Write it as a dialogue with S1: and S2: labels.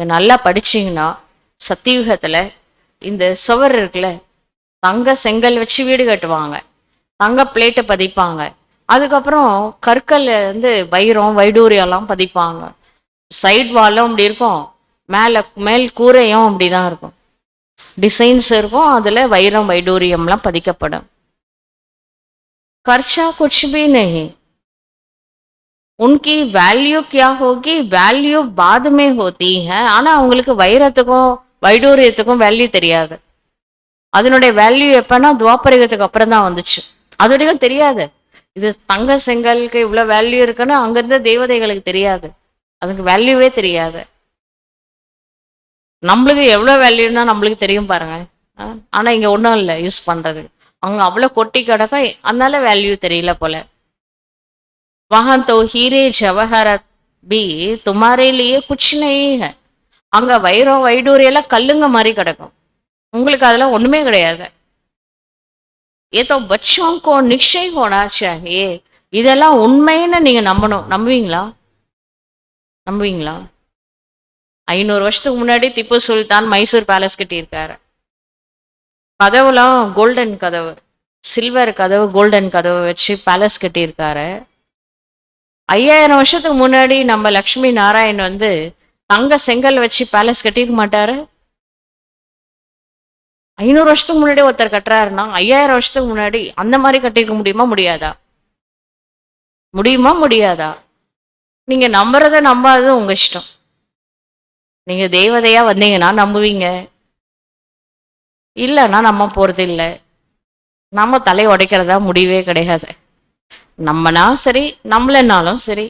S1: நீங்க நல்லா படிச்சீங்கன்னா சத்தியுகத்துல இந்த சுவர் இருக்குல்ல தங்க செங்கல் வச்சு வீடு கட்டுவாங்க தங்க பிளேட்டை பதிப்பாங்க அதுக்கப்புறம் கற்கல்ல இருந்து வைரம் வைடூரியெல்லாம் பதிப்பாங்க சைட் வாலும் அப்படி இருக்கும் மேலே மேல் கூரையும் அப்படிதான் இருக்கும் டிசைன்ஸ் இருக்கும் அதுல வைரம் வைடூரியம்லாம் பதிக்கப்படும் खर्चा कुछ भी नहीं उनकी वैल्यू क्या होगी वैल्यू बाद में होती है ஆனா அவங்களுக்கு வைரத்துக்கும் வைடூரியத்துக்கும் வேல்யூ தெரியாது அதனுடைய வேல்யூ எப்பன்னா துவாபரிகத்துக்கு அப்புறம் தான் வந்துச்சு அது வரைக்கும் தெரியாது இது தங்க செங்கலுக்கு இவ்வளவு வேல்யூ இருக்குன்னு அங்க இருந்த தேவதைகளுக்கு தெரியாது அதுக்கு வேல்யூவே தெரியாது நம்மளுக்கு எவ்வளவு வேல்யூன்னா நம்மளுக்கு தெரியும் பாருங்க ஆ, ஆனா இங்க ஒண்ணும் இல்லை யூஸ் பண்றது அங்க அவ்வளவு கொட்டி கிடக்கும் அதனால வேல்யூ தெரியல போல वहां तो हीरे जवाहरत भी तुम्हारे लिए कुछ नहीं है அங்க வைரம் வைடூரியெல்லாம் கல்லுங்க மாதிரி கிடக்கும் உங்களுக்கு அதெல்லாம் ஒண்ணுமே கிடையாது ये तो बच्चों को निश्चय होना चाहिए இதெல்லாம் உண்மைன்னு நீங்க நம்பணும் நம்புவீங்களா நம்புவீங்களா ஐநூறு வருஷத்துக்கு முன்னாடி திப்பு சுல்தான் மைசூர் பேலஸ் கட்டியிருக்காரு கதவுலாம் கோல்டன் கதவு சில்வர் கதவு கோல்டன் கதவு வச்சு பேலஸ் கட்டியிருக்காரு ஐயாயிரம் வருஷத்துக்கு முன்னாடி நம்ம லக்ஷ்மி நாராயண் வந்து தங்க செங்கல் வச்சு பேலஸ் கட்டிக்க மாட்டாரு. ஐநூறு வருஷத்துக்கு முன்னாடி ஒருத்தர் கட்டுறாருன்னா ஐயாயிரம் வருஷத்துக்கு முன்னாடி அந்த மாதிரி கட்டிக்க முடியுமா முடியாதா? முடியுமா முடியாதா? நீங்க நம்புறத நம்பாதது உங்க இஷ்டம். நீங்க தேவதையா வந்தீங்கன்னா நம்புவீங்க. இல்லைன்னா நம்ம போறது இல்லை நம்ம தலை உடைக்கிறதா முடிவே கிடையாது. நம்மனா சரி நம்மளனாலும் சரி